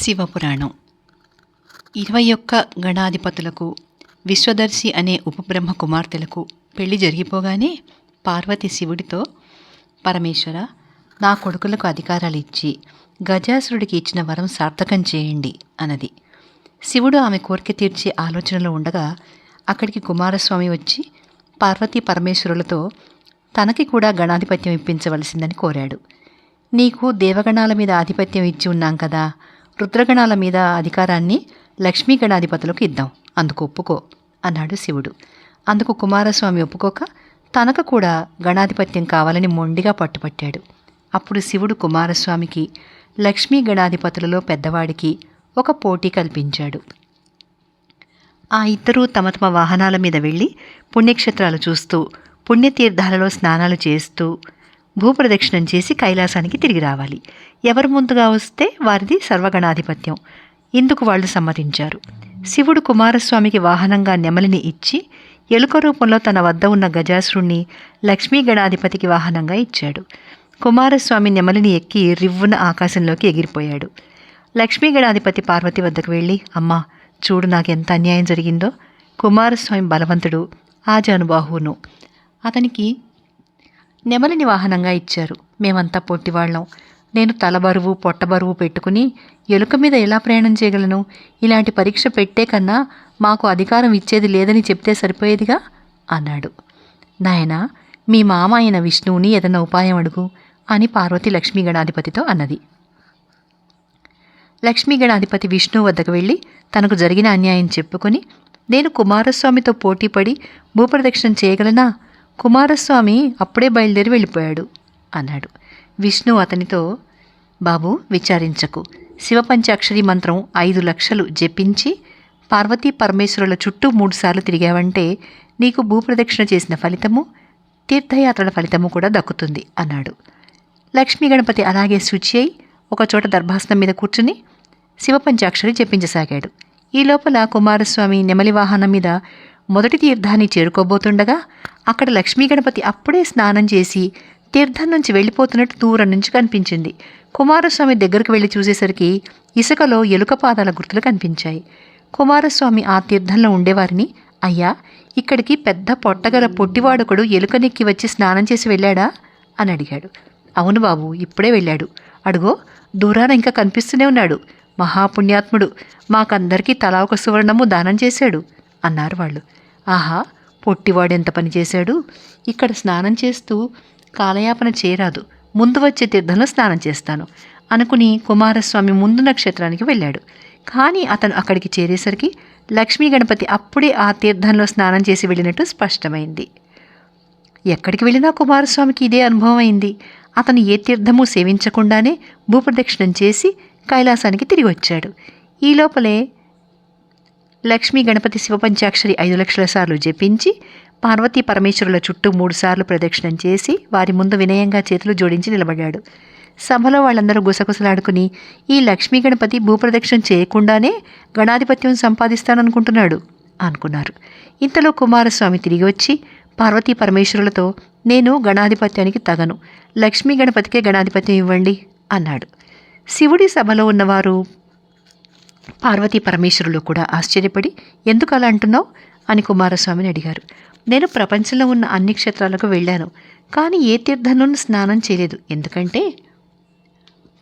శివపురాణం. ఇరవై ఒక్క గణాధిపతులకు విశ్వదర్శి అనే ఉపబ్రహ్మ కుమార్తెలకు పెళ్ళి జరిగిపోగానే పార్వతి శివుడితో పరమేశ్వర నా కొడుకులకు అధికారాలు ఇచ్చి గజాసురుడికి ఇచ్చిన వరం సార్థకం చేయండి అన్నది. శివుడు ఆమె కోరిక తీర్చే ఆలోచనలో ఉండగా అక్కడికి కుమారస్వామి వచ్చి పార్వతీ పరమేశ్వరులతో తనకి కూడా గణాధిపత్యం ఇప్పించవలసిందని కోరాడు. నీకు దేవగణాల మీద ఆధిపత్యం ఇచ్చి ఉన్నాం కదా రుద్రగణాల మీద అధికారాన్ని లక్ష్మీ గణాధిపతులకు ఇద్దాం. అందుకు ఒప్పుకో అన్నాడు శివుడు. అందుకు కుమారస్వామి ఒప్పుకోక తనకు కూడా గణాధిపత్యం కావాలని మొండిగా పట్టుపట్టాడు. అప్పుడు శివుడు కుమారస్వామికి లక్ష్మీ గణాధిపతులలో పెద్దవాడికి ఒక పోటీ కల్పించాడు. ఆ ఇద్దరూ తమ తమ వాహనాల మీద వెళ్ళి పుణ్యక్షేత్రాలు చూస్తూ పుణ్యతీర్థాలలో స్నానాలు చేస్తూ భూప్రదక్షిణం చేసి కైలాసానికి తిరిగి రావాలి. ఎవరు ముందుగా వస్తే వారిది సర్వగణాధిపత్యం. ఇందుకు వాళ్ళు సమ్మతించారు. శివుడు కుమారస్వామికి వాహనంగా నెమలిని ఇచ్చి ఎలుక రూపంలో తన వద్ద ఉన్న గజాసురుణ్ణి లక్ష్మీ గణాధిపతికి వాహనంగా ఇచ్చాడు. కుమారస్వామి నెమలిని ఎక్కి రివ్వున ఆకాశంలోకి ఎగిరిపోయాడు. లక్ష్మీ గణాధిపతి పార్వతి వద్దకు వెళ్ళి అమ్మా చూడు నాకెంత అన్యాయం జరిగిందో. కుమారస్వామి బలవంతుడు ఆజానుబాహువును. అతనికి నెమలిని వాహనంగా ఇచ్చారు. మేమంతా పొట్టివాళ్ళం. నేను తల బరువు పొట్ట బరువు పెట్టుకుని ఎలుక మీద ఎలా ప్రయాణం చేయగలను? ఇలాంటి పరీక్ష పెట్టే కన్నా మాకు అధికారం ఇచ్చేది లేదని చెప్తే సరిపోయేదిగా? అన్నాడు. నాయనా మీ మామ అయిన విష్ణువుని ఏదైనా ఉపాయం అడుగు అని పార్వతి లక్ష్మీ గణాధిపతితో అన్నది. లక్ష్మీ గణాధిపతి విష్ణువు వద్దకు వెళ్ళి తనకు జరిగిన అన్యాయం చెప్పుకొని నేను కుమారస్వామితో పోటీపడి భూప్రదక్షిణం చేయగలనా? కుమారస్వామి అప్పుడే బయలుదేరి వెళ్ళిపోయాడు అన్నాడు. విష్ణు అతనితో బాబు విచారించకు. శివపంచాక్షరి మంత్రం ఐదు లక్షలు జపించి పార్వతీ పరమేశ్వరుల చుట్టూ మూడుసార్లు తిరిగావంటే నీకు భూప్రదక్షిణ చేసిన ఫలితము తీర్థయాత్రల ఫలితము కూడా దక్కుతుంది అన్నాడు. లక్ష్మీ గణపతి అలాగే శుచి అయి ఒకచోట దర్భాసనం మీద కూర్చుని శివపంచాక్షరి జపించసాగాడు. ఈ లోపల కుమారస్వామి నెమలి వాహనం మీద మొదటి తీర్థాన్ని చేరుకోబోతుండగా అక్కడ లక్ష్మీ గణపతి అప్పుడే స్నానం చేసి తీర్థం నుంచి వెళ్ళిపోతున్నట్టు దూరం నుంచి కనిపించింది. కుమారస్వామి దగ్గరకు వెళ్ళి చూసేసరికి ఇసుకలో ఎలుక పాదాల గుర్తులు కనిపించాయి. కుమారస్వామి ఆ తీర్థంలో ఉండేవారిని అయ్యా ఇక్కడికి పెద్ద పొట్టగల పొట్టివాడొకడు ఎలుకనెక్కి వచ్చి స్నానం చేసి వెళ్ళాడా? అని అడిగాడు. అవును బాబు ఇప్పుడే వెళ్ళాడు. అడుగో దూరాన ఇంకా కనిపిస్తూనే ఉన్నాడు. మహాపుణ్యాత్ముడు మాకందరికీ తలా ఒక సువర్ణము దానం చేశాడు అన్నారు వాళ్ళు. ఆహా పొట్టివాడు ఎంత పని చేశాడు? ఇక్కడ స్నానం చేస్తూ కాలయాపన చేరాదు ముందు వచ్చే తీర్థంలో స్నానం చేస్తాను అనుకుని కుమారస్వామి ముందు నక్షత్రానికి వెళ్ళాడు. కానీ అతను అక్కడికి చేరేసరికి లక్ష్మీ గణపతి అప్పుడే ఆ తీర్థంలో స్నానం చేసి వెళ్ళినట్టు స్పష్టమైంది. ఎక్కడికి వెళ్ళినా కుమారస్వామికి ఇదే అనుభవం అయింది. అతను ఏ తీర్థము సేవించకుండానే భూప్రదక్షిణం చేసి కైలాసానికి తిరిగి వచ్చాడు. ఈ లోపలే లక్ష్మీ గణపతి శివపంచాక్షరి ఐదు లక్షల సార్లు జపించి పార్వతీ పరమేశ్వరుల చుట్టూ మూడుసార్లు ప్రదక్షిణం చేసి వారి ముందు వినయంగా చేతులు జోడించి నిలబడ్డాడు సభలో వాళ్ళందరూ గుసగుసలాడుకుని ఈ లక్ష్మీ గణపతి భూప్రదక్షిణం చేయకుండానే గణాధిపత్యం సంపాదిస్తాననుకుంటున్నాడు అనుకున్నారు. ఇంతలో కుమారస్వామి తిరిగి వచ్చి పార్వతీ పరమేశ్వరులతో నేను గణాధిపత్యానికి తగను. లక్ష్మీ గణపతికే గణాధిపత్యం ఇవ్వండి అన్నాడు. శివుడి సభలో ఉన్నవారు పార్వతీ పరమేశ్వరులు కూడా ఆశ్చర్యపడి ఎందుకు అలా అంటున్నావు? అని కుమారస్వామిని అడిగారు. నేను ప్రపంచంలో ఉన్న అన్ని క్షేత్రాలకు వెళ్ళాను కానీ ఏ తీర్థంలోనూ స్నానం చేయలేదు. ఎందుకంటే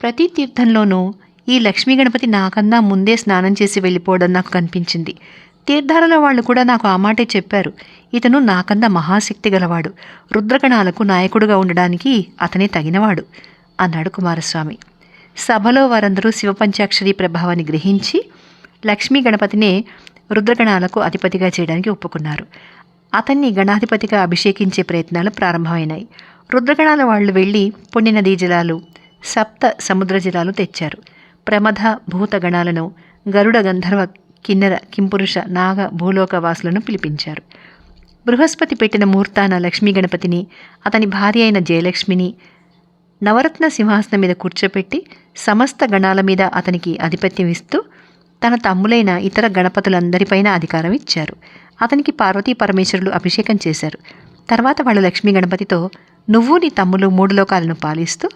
ప్రతి తీర్థంలోనూ ఈ లక్ష్మీ గణపతి నాకన్నా ముందే స్నానం చేసి వెళ్ళిపోవడం నాకు కనిపించింది. తీర్థాలలో వాళ్ళు కూడా నాకు ఆ మాటే చెప్పారు. ఇతను నాకన్నా మహాశక్తి గలవాడు. రుద్రగణాలకు నాయకుడుగా ఉండడానికి అతనే తగినవాడు అన్నాడు కుమారస్వామి. సభలో వారందరూ శివపంచాక్షరి ప్రభావాన్ని గ్రహించి లక్ష్మీ గణపతినే రుద్రగణాలకు అధిపతిగా చేయడానికి ఒప్పుకున్నారు. అతన్ని గణాధిపతిగా అభిషేకించే ప్రయత్నాలు ప్రారంభమైనాయి. రుద్రగణాల వాళ్ళు వెళ్ళి పుణ్యనదీ జలాలు సప్త సముద్ర జలాలు తెచ్చారు. ప్రమథ భూతగణాలను గరుడ గంధర్వ కిన్నెర కింపురుష నాగ భూలోక వాసులను పిలిపించారు. బృహస్పతి పెట్టిన ముహూర్తాన లక్ష్మీ గణపతిని అతని భార్య అయిన జయలక్ష్మిని నవరత్న సింహాసనం మీద కూర్చోపెట్టి సమస్త గణాల మీద అతనికి ఆధిపత్యం ఇస్తూ తన తమ్ములైన ఇతర గణపతులందరిపైన అధికారం ఇచ్చారు. అతనికి పార్వతీ పరమేశ్వరులు అభిషేకం చేశారు. తర్వాత వాళ్ళు లక్ష్మీ గణపతితో నువ్వు నీ తమ్ములు మూడు లోకాలను పాలిస్తూ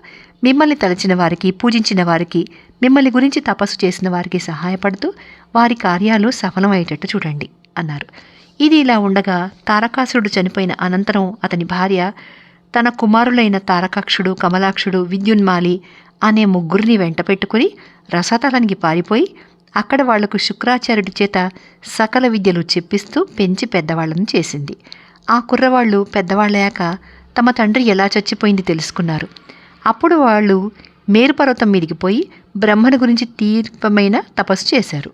మిమ్మల్ని తలచిన వారికి పూజించిన వారికి మిమ్మల్ని గురించి తపస్సు చేసిన వారికి సహాయపడుతూ వారి కార్యాలు సఫలమయ్యేటట్టు చూడండి అన్నారు. ఇది ఇలా ఉండగా తారకాసురుడు చనిపోయిన అనంతరం అతని భార్య తన కుమారులైన తారకాక్షుడు కమలాక్షుడు విద్యున్మాలి అనే ముగ్గురిని వెంట పెట్టుకుని రసతలానికి పారిపోయి అక్కడ వాళ్ళకు శుక్రాచార్యుడి చేత సకల విద్యలు చెప్పిస్తూ పెంచి పెద్దవాళ్ళను చేసింది. ఆ కుర్రవాళ్ళు పెద్దవాళ్ళయ్యాక తమ తండ్రి ఎలా చచ్చిపోయింది తెలుసుకున్నారు. అప్పుడు వాళ్ళు మేరుపర్వతం మీదికి పోయి బ్రహ్మను గురించి తీర్పమైన తపస్సు చేశారు.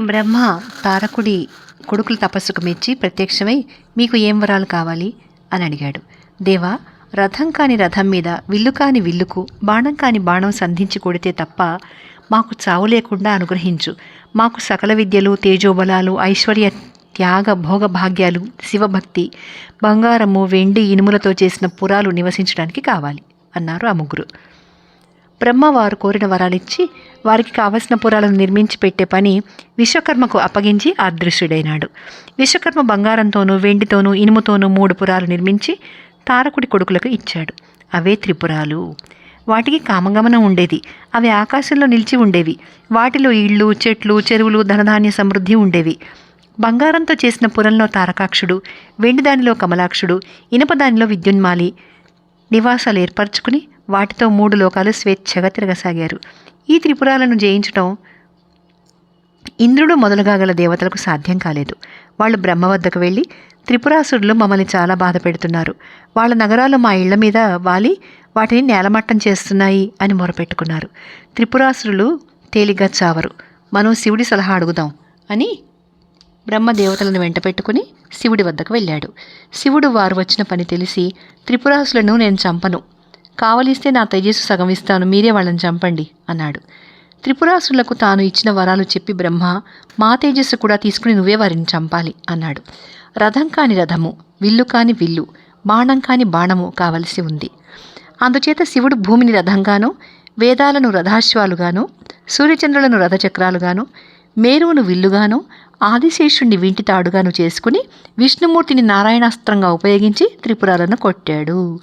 బ్రహ్మ తారకుడి కొడుకుల తపస్సుకు మెచ్చి ప్రత్యక్షమై మీకు ఏం వరాలు కావాలి? అని అడిగాడు. దేవా రథం కాని రథం మీద విల్లు కాని విల్లుకు బాణం కాని బాణం సంధించి కొడితే తప్ప మాకు చావు లేకుండా అనుగ్రహించు. మాకు సకల విద్యలు తేజోబలాలు ఐశ్వర్య త్యాగ భోగ భాగ్యాలు శివభక్తి బంగారము వెండి ఇనుములతో చేసిన పురాలు నివసించడానికి కావాలి అన్నారు ఆ ముగ్గురు. బ్రహ్మవారు కోరిన వరాలిచ్చి వారికి కావలసిన పురాలను నిర్మించి పెట్టే పని విశ్వకర్మకు అప్పగించి అదృశ్యుడైనాడు. విశ్వకర్మ బంగారంతోనూ వెండితోనూ ఇనుముతోనూ మూడు పురాలు నిర్మించి తారకుడి కొడుకులకు ఇచ్చాడు. అవే త్రిపురాలు. వాటికి కామగమనం ఉండేది. అవి ఆకాశంలో నిలిచి ఉండేవి. వాటిలో ఇళ్ళు చెట్లు చెరువులు ధనధాన్య సమృద్ధి ఉండేవి. బంగారంతో చేసిన పురంలో తారకాక్షుడు వెండి దానిలో కమలాక్షుడు ఇనపదానిలో విద్యున్మాలి నివాసాలు ఏర్పరచుకుని వాటితో మూడు లోకాలు స్వేచ్ఛగా తిరగసాగారు. ఈ త్రిపురాలను జయించడం ఇంద్రుడు మొదలుగా గల దేవతలకు సాధ్యం కాలేదు. వాళ్ళు బ్రహ్మ వద్దకు వెళ్ళి త్రిపురాసురులు మమ్మల్ని చాలా బాధ పెడుతున్నారు. వాళ్ళ నగరాలు మా ఇళ్ళ మీద వాలి వాటిని నేలమట్టం చేస్తున్నాయి అని మొరపెట్టుకున్నారు. త్రిపురాసురులు తేలిగ్గా చావరు. మనం శివుడి సలహా అడుగుదాం అని బ్రహ్మ దేవతలను వెంట పెట్టుకుని శివుడి వద్దకు వెళ్ళాడు. శివుడు వారు వచ్చిన పని తెలిసి త్రిపురాసులను నేను చంపను. కావలిస్తే నా తేజస్సు సగం ఇస్తాను మీరే వాళ్ళని చంపండి అన్నాడు. త్రిపురాసులకు తాను ఇచ్చిన వరాలు చెప్పి బ్రహ్మ మా తేజస్సు కూడా తీసుకుని నువ్వే వారిని చంపాలి అన్నాడు. రథం కాని రథము విల్లు కాని విల్లు బాణం కాని బాణము కావలసి ఉంది. అందుచేత శివుడు భూమిని రథంగాను వేదాలను రథాశ్వాలుగాను సూర్యచంద్రులను రథచక్రాలుగాను మేరువును విల్లుగాను ఆదిశేషుణ్ణి వింటి తాడుగాను చేసుకుని విష్ణుమూర్తిని నారాయణాస్త్రంగా ఉపయోగించి త్రిపురాలను కొట్టాడు.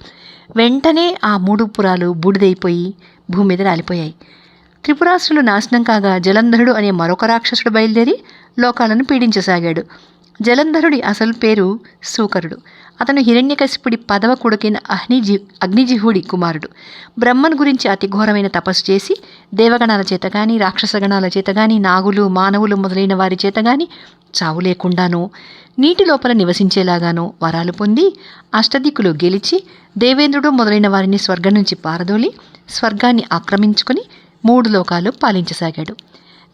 వెంటనే ఆ మూడు పురాలు బూడిదైపోయి భూమి మీద రాలిపోయాయి. త్రిపురాసులు నాశనం కాగా జలంధరుడు అనే మరొక రాక్షసుడు బయలుదేరి లోకాలను పీడించసాగాడు. జలంధరుడి అసలు పేరు సూకరుడు. అతను హిరణ్యకశిపుడి పదవ కొడుకైన అగ్నిజి అగ్నిజిహుడి కుమారుడు. బ్రహ్మను గురించి అతి ఘోరమైన తపస్సు చేసి దేవగణాల చేత కానీ రాక్షసగణాల చేత కానీ నాగులు మానవులు మొదలైన వారి చేత కానీ చావు లేకుండానో నీటి లోపల నివసించేలాగానో వరాలు పొంది అష్టదిక్కులు గెలిచి దేవేంద్రుడు మొదలైన వారిని స్వర్గం నుంచి పారదోలి స్వర్గాన్ని ఆక్రమించుకొని మూడు లోకాలు పాలించసాగాడు.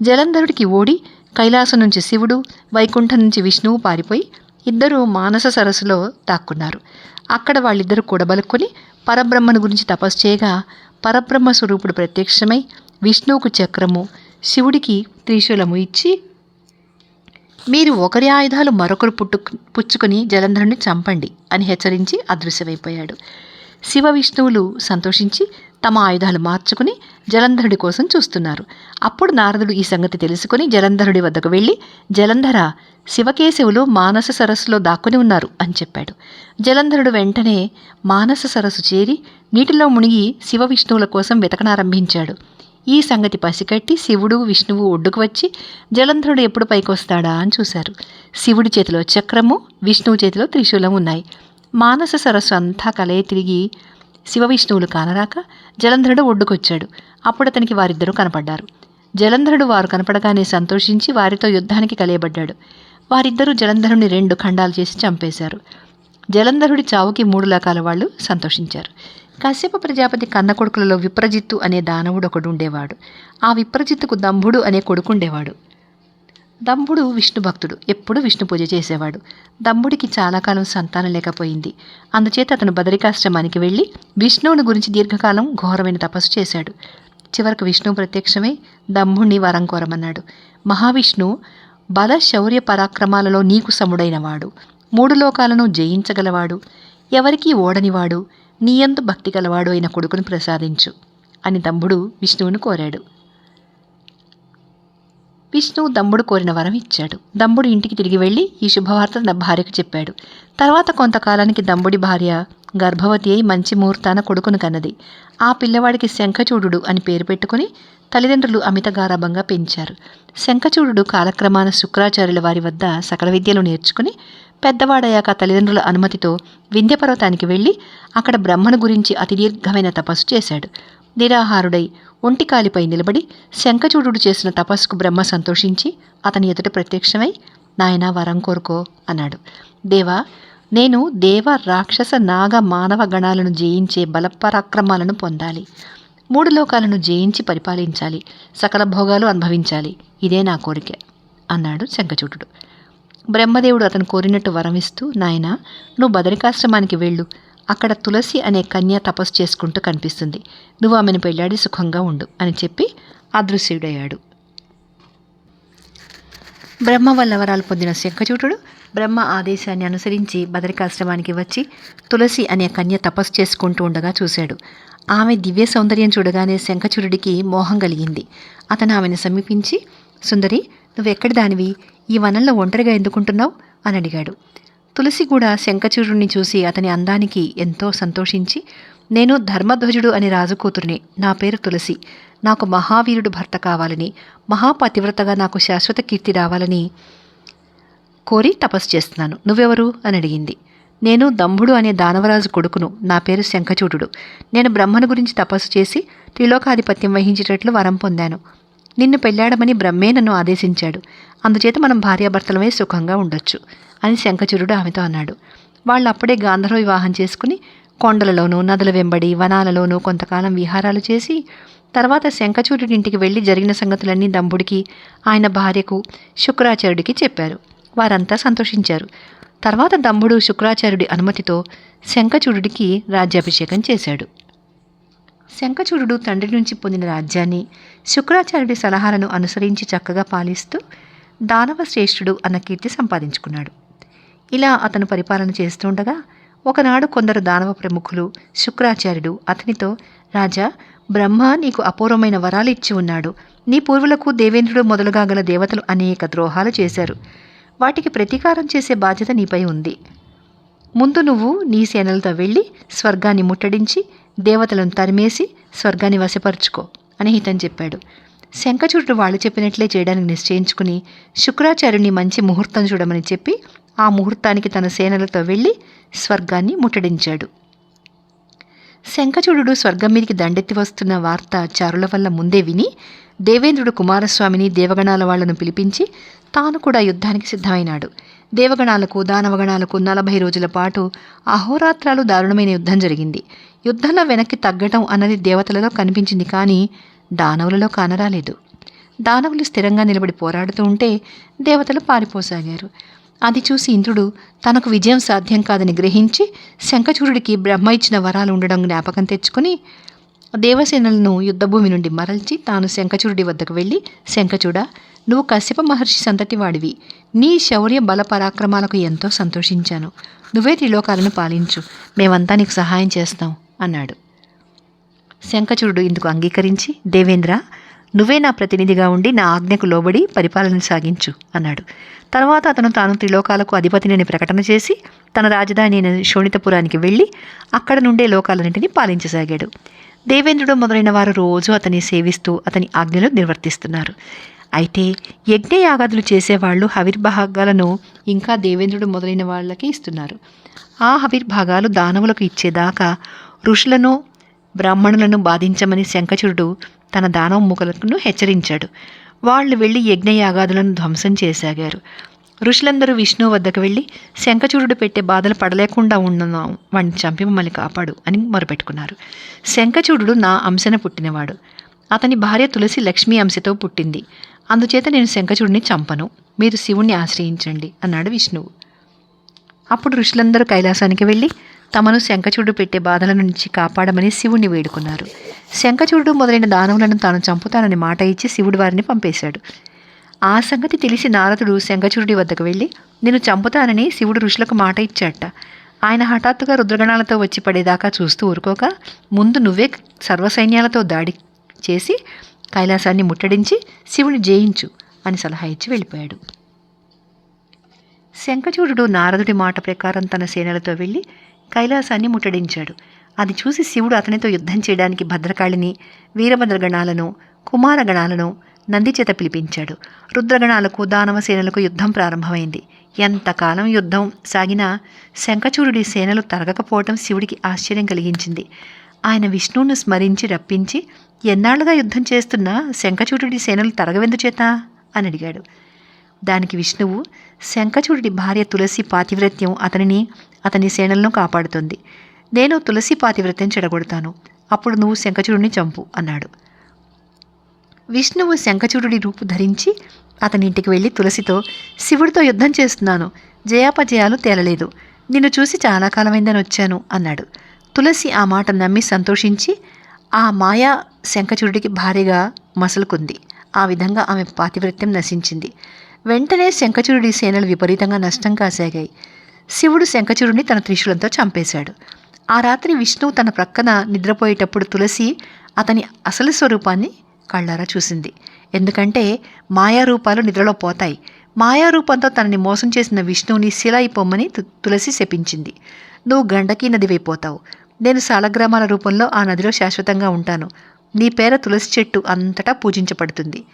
జలంధరుడికి ఓడి కైలాసం నుంచి శివుడు వైకుంఠం నుంచి విష్ణువు పారిపోయి ఇద్దరూ మానస సరస్సులో దాక్కున్నారు. అక్కడ వాళ్ళిద్దరూ కూడబలుక్కొని పరబ్రహ్మను గురించి తపస్సు చేయగా పరబ్రహ్మ స్వరూపుడు ప్రత్యక్షమై విష్ణువుకు చక్రము శివుడికి త్రిశూలము ఇచ్చి మీరు ఒకరి ఆయుధాలు మరొకరు పుట్టు పుచ్చుకొని జలంధరుని చంపండి అని హెచ్చరించి అదృశ్యమైపోయాడు. శివ విష్ణువులు సంతోషించి తమ ఆయుధాలు మార్చుకుని జలంధరుడి కోసం చూస్తున్నారు. అప్పుడు నారదుడు ఈ సంగతి తెలుసుకుని జలంధరుడి వద్దకు వెళ్ళి జలంధర శివకేశవులు మానస సరస్సులో దాక్కుని ఉన్నారు అని చెప్పాడు. జలంధరుడు వెంటనే మానస సరస్సు చేరి నీటిలో మునిగి శివ విష్ణువుల కోసం వెతకనారంభించాడు. ఈ సంగతి పసికట్టి శివుడు విష్ణువు ఒడ్డుకు వచ్చి జలంధరుడు ఎప్పుడు పైకొస్తాడా? అని చూశారు. శివుడి చేతిలో చక్రము విష్ణువు చేతిలో త్రిశూలం ఉన్నాయి. మానస సరస్సు అంతా కలయ తిరిగి శివ విష్ణువులు కానరాక జలంధరుడు ఒడ్డుకొచ్చాడు. అప్పుడు అతనికి వారిద్దరూ కనపడ్డారు. జలంధరుడు వారు కనపడగానే సంతోషించి వారితో యుద్ధానికి కలియబడ్డాడు. వారిద్దరూ జలంధరుని రెండు ఖండాలు చేసి చంపేశారు. జలంధరుడి చావుకి మూడు లకాల వాళ్ళు సంతోషించారు. కశ్యప ప్రజాపతి కన్న కొడుకులలో విప్రజిత్తు అనే దానవుడు ఒకడు ఉండేవాడు ఆ విప్రజిత్తుకు దంభుడు అనే కొడుకుండేవాడు. దంభుడు విష్ణు భక్తుడు. ఎప్పుడూ విష్ణు పూజ చేసేవాడు. దమ్ముడికి చాలా కాలం సంతానం లేకపోయింది. అందుచేత అతను బదరికాశ్రమానికి వెళ్ళి విష్ణువుని గురించి దీర్ఘకాలం ఘోరమైన తపస్సు చేశాడు. చివరకు విష్ణువు ప్రత్యక్షమై దంభుణ్ణి వరం కోరమన్నాడు. మహావిష్ణు బల శౌర్య పరాక్రమాలలో నీకు సముడైనవాడు. మూడు లోకాలను జయించగలవాడు. ఎవరికీ ఓడనివాడు. నీయందు భక్తి గలవాడు అయిన కొడుకును ప్రసాదించు అని దంభుడు విష్ణువును కోరాడు. విష్ణువు దమ్ముడు కోరిన వరం ఇచ్చాడు. దమ్ముడు ఇంటికి తిరిగి వెళ్ళి ఈ శుభవార్త తన భార్యకు చెప్పాడు. తర్వాత కొంతకాలానికి దమ్ముడి భార్య గర్భవతి అయి మంచి ముహూర్తాన కొడుకును కన్నది. ఆ పిల్లవాడికి శంఖచూడు అని పేరు పెట్టుకుని తల్లిదండ్రులు అమిత గారాభంగా పెంచారు. శంఖచూడు కాలక్రమాన శుక్రాచార్యుల వారి వద్ద సకల విద్యలు నేర్చుకుని పెద్దవాడయ్యాక తల్లిదండ్రుల అనుమతితో వింధ్యపర్వతానికి వెళ్ళి అక్కడ బ్రహ్మను గురించి అతి దీర్ఘమైన తపస్సు చేశాడు. నిరాహారుడై ఒంటికాలిపై నిలబడి శంఖచూడు చేసిన తపస్సుకు బ్రహ్మ సంతోషించి అతని ఎదుట ప్రత్యక్షమై నాయనా వరం కోరుకో అన్నాడు. దేవా నేను దేవ రాక్షస నాగ మానవ గణాలను జయించే బలపరాక్రమాలను పొందాలి. మూడు లోకాలను జయించి పరిపాలించాలి. సకల భోగాలు అనుభవించాలి. ఇదే నా కోరిక అన్నాడు శంఖచూటుడు బ్రహ్మదేవుడు అతను కోరినట్టు వరమిస్తూ నాయన నువ్వు బదరికాశ్రమానికి వెళ్ళు. అక్కడ తులసి అనే కన్య తపస్సు చేసుకుంటూ కనిపిస్తుంది. నువ్వు ఆమెను పెళ్ళాడి సుఖంగా ఉండు అని చెప్పి అదృశ్యుడయ్యాడు. బ్రహ్మ వల్ల వరాలు పొందిన శంఖచూటుడు బ్రహ్మ ఆదేశాన్ని అనుసరించి బదరికాశ్రమానికి వచ్చి తులసి అనే కన్య తపస్సు చేసుకుంటూ ఉండగా చూశాడు. ఆమె దివ్య సౌందర్యం చూడగానే శంఖచూరుడికి మోహం కలిగింది. అతను ఆమెను సమీపించి సుందరి నువ్వెక్కడి దానివి? ఈ వనంలో ఒంటరిగా ఎందుకుంటున్నావు? అని అడిగాడు. తులసి కూడా శంఖచూరుణ్ణి చూసి అతని అందానికి ఎంతో సంతోషించి నేను ధర్మధ్వజుడు అని రాజకూతురిని నా పేరు తులసి. నాకు మహావీరుడు భర్త కావాలని మహాపతివ్రతగా నాకు శాశ్వత కీర్తి రావాలని కోరి తపస్సు చేస్తున్నాను. నువ్వెవరు అని అడిగింది. నేను దంభుడు అనే దానవరాజు కొడుకును. నా పేరు శంఖచూడు నేను బ్రహ్మను గురించి తపస్సు చేసి త్రిలోకాధిపత్యం వహించేటట్లు వరం పొందాను. నిన్ను పెళ్ళాడమని బ్రహ్మే నన్ను ఆదేశించాడు. అందుచేత మనం భార్యాభర్తలమే సుఖంగా ఉండొచ్చు. అని శంఖచూరుడు ఆమెతో అన్నాడు. వాళ్ళు అప్పుడే గాంధర్వ వివాహం చేసుకుని కొండలలోనూ నదుల వెంబడి వనాలలోనూ కొంతకాలం విహారాలు చేసి తర్వాత శంఖచూరుడి ఇంటికి వెళ్ళి జరిగిన సంగతులన్నీ దంబుడికి ఆయన భార్యకు శుక్రాచార్యుడికి చెప్పారు. వారంతా సంతోషించారు. తర్వాత దంభుడు శుక్రాచార్యుడి అనుమతితో శంఖచూరుడికి రాజ్యాభిషేకం చేశాడు. శంఖచూరుడు తండ్రి నుంచి పొందిన రాజ్యాన్ని శుక్రాచార్యుడి సలహాలను అనుసరించి చక్కగా పాలిస్తూ దానవ శ్రేష్ఠుడు అన్న కీర్తి సంపాదించుకున్నాడు. ఇలా అతను పరిపాలన చేస్తుండగా ఒకనాడు కొందరు దానవ ప్రముఖులు శుక్రాచార్యుడు అతనితో రాజా బ్రహ్మ నీకు అపూర్వమైన వరాలు ఇచ్చి ఉన్నాడు. నీ పూర్వులకు దేవేంద్రుడు మొదలుగా గల దేవతలు అనేక ద్రోహాలు చేశారు. వాటికి ప్రతీకారం చేసే బాధ్యత నీపై ఉంది. ముందు నువ్వు నీ సేనలతో వెళ్ళి స్వర్గాన్ని ముట్టడించి దేవతలను తరిమేసి స్వర్గాన్ని వశపరుచుకో అని హితం చెప్పాడు. శంఖచూడు వాళ్ళు చెప్పినట్లే చేయడానికి నిశ్చయించుకుని శుక్రాచార్యుని మంచి ముహూర్తం చూడమని చెప్పి ఆ ముహూర్తానికి తన సేనలతో వెళ్ళి స్వర్గాన్ని ముట్టడించాడు. శంఖచూడు స్వర్గం మీదికి దండెత్తి వస్తున్న వార్త చారుల వల్ల ముందే విని దేవేంద్రుడు కుమారస్వామిని దేవగణాల వాళ్ళను పిలిపించి తాను కూడా యుద్ధానికి సిద్ధమైనాడు. దేవగణాలకు దానవగణాలకు నలభై రోజుల పాటు అహోరాత్రాలు దారుణమైన యుద్ధం జరిగింది. యుద్ధంలో వెనక్కి తగ్గటం అన్నది దేవతలలో కనిపించింది కానీ దానవులలో కానరాలేదు. దానవులు స్థిరంగా నిలబడి పోరాడుతూ ఉంటే దేవతలు పారిపోసాగారు. అది చూసి ఇంద్రుడు తనకు విజయం సాధ్యం కాదని గ్రహించి శంఖచూరుడికి బ్రహ్మ ఇచ్చిన వరాలు ఉండడం జ్ఞాపకం తెచ్చుకొని దేవసేనలను యుద్ధభూమి నుండి మరల్చి తాను శంఖచూరుడి వద్దకు వెళ్ళి శంఖచూడ నువ్వు కశ్యప మహర్షి సంతటి వాడివి. నీ శౌర్య బల పరాక్రమాలకు ఎంతో సంతోషించాను. నువ్వే త్రిలోకాలను పాలించు. మేమంతా నీకు సహాయం చేస్తాం అన్నాడు. శంఖచూరుడు ఇందుకు అంగీకరించి దేవేంద్ర నువ్వే నా ప్రతినిధిగా ఉండి నా ఆజ్ఞకు లోబడి పరిపాలన సాగించు అన్నాడు. తర్వాత అతను తాను త్రిలోకాలకు అధిపతిని ప్రకటన చేసి తన రాజధాని అయిన శోణితపురానికి వెళ్ళి అక్కడ నుండే లోకాలన్నింటినీ పాలించసాగాడు. దేవేంద్రుడు మొదలైన వారు రోజు అతన్ని సేవిస్తూ అతని ఆజ్ఞలు నిర్వర్తిస్తున్నారు. అయితే యజ్ఞయాగాదులు చేసేవాళ్ళు హవిర్భాగాలను ఇంకా దేవేంద్రుడు మొదలైన వాళ్ళకి ఇస్తున్నారు. ఆ హవిర్భాగాలు దానవులకు ఇచ్చేదాకా ఋషులను బ్రాహ్మణులను బాధించమని శంఖచురుడు తన దానం ముఖలకును హెచ్చరించాడు. వాళ్ళు వెళ్ళి యజ్ఞయాగాదులను ధ్వంసం చేసాగారు ఋషులందరూ విష్ణువు వద్దకు వెళ్ళి శంఖచూడు పెట్టే బాధలు పడలేకుండా ఉన్నాం వాడిని చంపి మమ్మల్ని కాపాడు అని మొరపెట్టుకున్నారు. శంఖచూడు నా అంశన పుట్టినవాడు. అతని భార్య తులసి లక్ష్మీ అంశతో పుట్టింది. అందుచేత నేను శంఖచూడిని చంపను. మీరు శివుణ్ణి ఆశ్రయించండి అన్నాడు విష్ణువు. అప్పుడు ఋషులందరూ కైలాసానికి వెళ్ళి తమను శంఖచూడు పెట్టే బాధల నుంచి కాపాడమని శివుణ్ణి వేడుకున్నారు. శంఖచూడు మొదలైన దానవులను తాను చంపుతానని మాట ఇచ్చి శివుడు వారిని పంపేశాడు. ఆ సంగతి తెలిసి నారదుడు శంఖచూడి వద్దకు వెళ్ళి నేను చంపుతానని శివుడు ఋషులకు మాట ఇచ్చాట ఆయన హఠాత్తుగా రుద్రగణాలతో వచ్చి పడేదాకా చూస్తూ ఊరుకోక ముందు నువ్వే సర్వసైన్యాలతో దాడి చేసి కైలాసాన్ని ముట్టడించి శివుని జయించు అని సలహా ఇచ్చి వెళ్ళిపోయాడు. శంఖచూడు నారదుడి మాట ప్రకారం తన సేనలతో వెళ్ళి కైలాసాన్ని ముట్టడించాడు. అది చూసి శివుడు అతనితో యుద్ధం చేయడానికి భద్రకాళిని వీరభద్రగణాలను కుమారగణాలను నంది చేత పిలిపించాడు. రుద్రగణాలకు దానవ సేనలకు యుద్ధం ప్రారంభమైంది. ఎంతకాలం యుద్ధం సాగినా శంఖచూరుడి సేనలు తరగకపోవటం శివుడికి ఆశ్చర్యం కలిగించింది. ఆయన విష్ణువును స్మరించి రప్పించి ఎన్నాళ్ళుగా యుద్ధం చేస్తున్న శంఖచూరుడి సేనలు తరగవెందు చేత అని అడిగాడు. దానికి విష్ణువు శంఖచూడి భార్య తులసి పాతివ్రత్యం అతనిని అతని సేనలను కాపాడుతుంది. నేను తులసి పాతివ్రత్యం చెడగొడతాను. అప్పుడు నువ్వు శంఖచూడిని చంపు అన్నాడు. విష్ణువు శంఖచూడి రూపు ధరించి అతని ఇంటికి వెళ్ళి తులసితో శివుడితో యుద్ధం చేస్తున్నాను. జయాపజయాలు తేలలేదు. నిన్ను చూసి చాలా కాలమైందని వచ్చాను అన్నాడు. తులసి ఆ మాట నమ్మి సంతోషించి ఆ మాయా శంఖచూడికి భారీగా మసలుకుంది. ఆ విధంగా ఆమె పాతివ్రత్యం నశించింది. వెంటనే శంఖచూరుడి సేనలు విపరీతంగా నష్టం కాసాగాయి. శివుడు శంఖచూరుడిని తన త్రిశూలంతో చంపేశాడు. ఆ రాత్రి విష్ణువు తన ప్రక్కన నిద్రపోయేటప్పుడు తులసి అతని అసలు స్వరూపాన్ని కళ్ళారా చూసింది. ఎందుకంటే మాయారూపాలు నిద్రలో పోతాయి. మాయారూపంతో తనని మోసం చేసిన విష్ణువుని శిలాయి పొమ్మని తు- తులసి శపించింది. నువ్వు గండకీ నదివైపోతావు నేను సాలగ్రామాల రూపంలో ఆ నదిలో శాశ్వతంగా ఉంటాను. నీ పేర తులసి చెట్టు అంతటా పూజించబడుతుంది.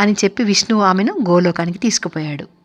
అని చెప్పి విష్ణువు ఆమెను గోలోకానికి తీసుకుపోయాడు.